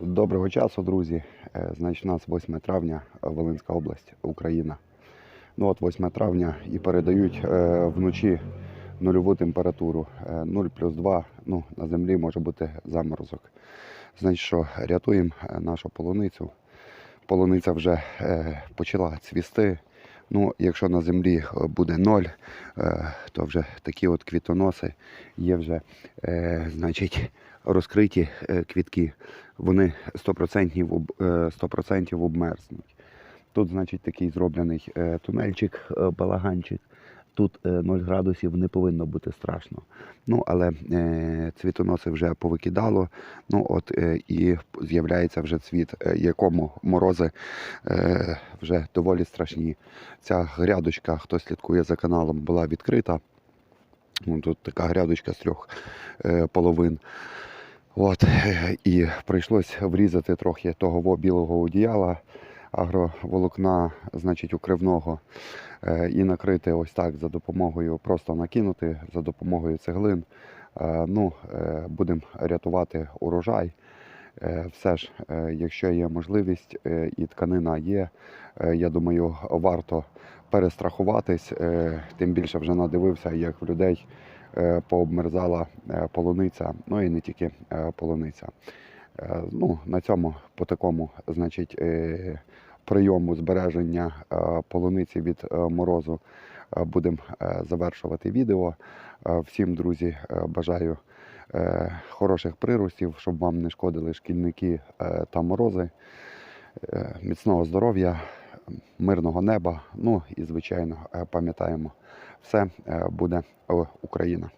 Доброго часу, друзі. Е, Значить, у нас 8 травня, е, Волинська область, Україна. Ну от 8 травня і передають е, вночі нульову температуру. Е, 0 плюс 2, ну, на землі може бути заморозок. Значить, що рятуємо е, нашу полуницю. Полуниця вже е, почала цвісти. Ну, якщо на землі е, буде ноль, е, то вже такі от квітоноси є вже, е, значить, розкриті квітки. Вони 100%, е, 100% обмерзнуть. Тут, значить, такий зроблений тунельчик, балаганчик. Тут е, 0 градусів не повинно бути страшно. Ну, але е, цвітоноси вже повикидало. Ну, от е, і з'являється вже цвіт, е, якому морози е, вже доволі страшні. Ця грядочка, хто слідкує за каналом, була відкрита. Ну, тут така грядочка з трьох е, половин. От, е, і прийшлось врізати трохи того білого одіяла агроволокна, значить, укривного, е, і накрити ось так за допомогою, просто накинути за допомогою цеглин. Е, Ну, е, будемо рятувати урожай. Е, Все ж, е, якщо є можливість е, і тканина є, е, я думаю, варто перестрахуватись. Е, Тим більше вже надивився, як в людей е, пообмерзала е, полуниця, ну і не тільки е, полуниця. Е, Ну, на цьому по такому, значить, е, прийому збереження е, полуниці від е, морозу е, будемо завершувати відео. Всім, друзі, бажаю хороших приростів, щоб вам не шкодили шкільники та морози, міцного здоров'я, мирного неба. Ну і звичайно, пам'ятаємо, все буде Україна.